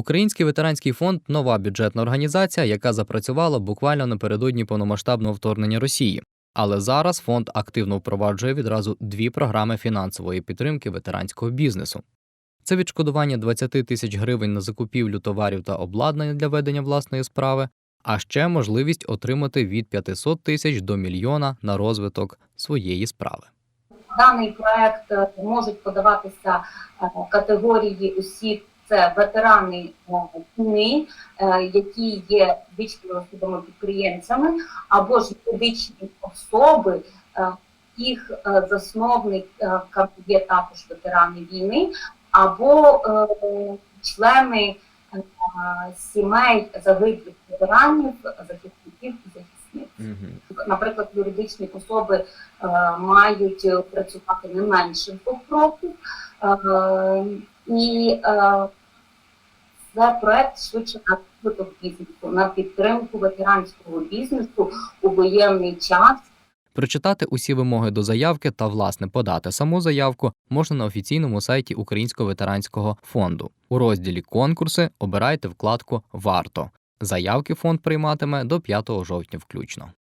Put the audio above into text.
Український ветеранський фонд нова бюджетна організація, яка запрацювала буквально напередодні повномасштабного вторгнення Росії. Але зараз фонд активно впроваджує відразу дві програми фінансової підтримки ветеранського бізнесу. Це відшкодування 20 тисяч гривень на закупівлю товарів та обладнання для ведення власної справи, а ще можливість отримати від 500 тисяч до мільйона на розвиток своєї справи. Даний проект е, можуть подаватися е, категорії осіб. Це ветерани е, війни, е, які є фізичними особами підприємцями, або ж юридичні особи, е, їх засновник є також ветерани війни, або члени сімей загиблих ветеранів, захисників і захисниць. Наприклад, юридичні особи мають працювати не менше двох років, і е, це проект швидше на розвиток бізнесу, на підтримку ветеранського бізнесу у воєнний час. Прочитати усі вимоги до заявки та власне подати саму заявку можна на офіційному сайті Українського ветеранського фонду. У розділі Конкурси обирайте вкладку Варто. Заявки фонд прийматиме до 5 жовтня включно.